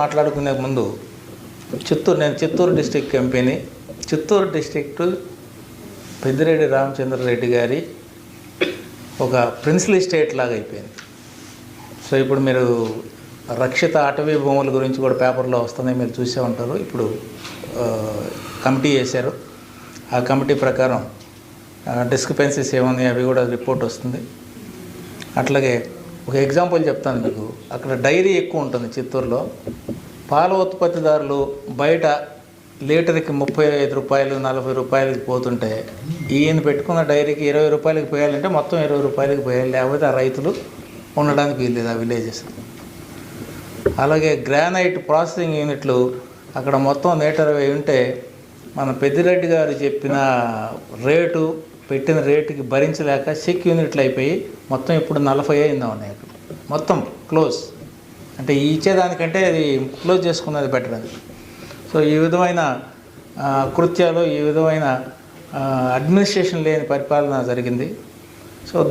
మాట్లాడుకునే ముందు చిత్తూరు నేను చిత్తూరు డిస్టిక్ ఎంపీని చిత్తూరు డిస్ట్రిక్ట్ పెద్దిరెడ్డి రామచంద్రరెడ్డి గారి ఒక ప్రిన్సిపల్ స్టేట్ లాగా అయిపోయింది. సో ఇప్పుడు మీరు రక్షిత అటవీ భూముల గురించి కూడా పేపర్లో వస్తున్నాయి మీరు చూసే ఉంటారు. ఇప్పుడు కమిటీ చేశారు ఆ కమిటీ ప్రకారం డిస్క్రిపెన్సీస్ ఏమున్నాయి అవి కూడా రిపోర్ట్ వస్తుంది. అట్లాగే ఒక ఎగ్జాంపుల్ చెప్తాను మీకు. అక్కడ డైరీ ఎక్కువ ఉంటుంది చిత్తూరులో. పాల ఉత్పత్తిదారులు బయట లీటర్కి ముప్పై ఐదు రూపాయలు నలభై రూపాయలకి పోతుంటే ఈయన పెట్టుకున్న డైరీకి ఇరవై రూపాయలకి పోయాలంటే మొత్తం ఇరవై రూపాయలకి పోయాలి. లేకపోతే ఆ రైతులు ఉండడానికి వీల్లేదు ఆ విలేజెస్. అలాగే గ్రానైట్ ప్రాసెసింగ్ యూనిట్లు అక్కడ మొత్తం నూట ఇరవై ఉంటే మన పెద్దిరెడ్డి గారు చెప్పిన రేటు పెట్టిన రేటుకి భరించలేక చెక్ యూనిట్లు అయిపోయి మొత్తం ఇప్పుడు నలభై అయిందా ఉన్నాయి అక్కడ మొత్తం క్లోజ్. అంటే ఇచ్చేదానికంటే అది క్లోజ్ చేసుకున్నది బెటర్ అది. సో ఈ విధమైన కృత్యాలు ఈ విధమైన అడ్మినిస్ట్రేషన్ లేని పరిపాలన జరిగింది. సో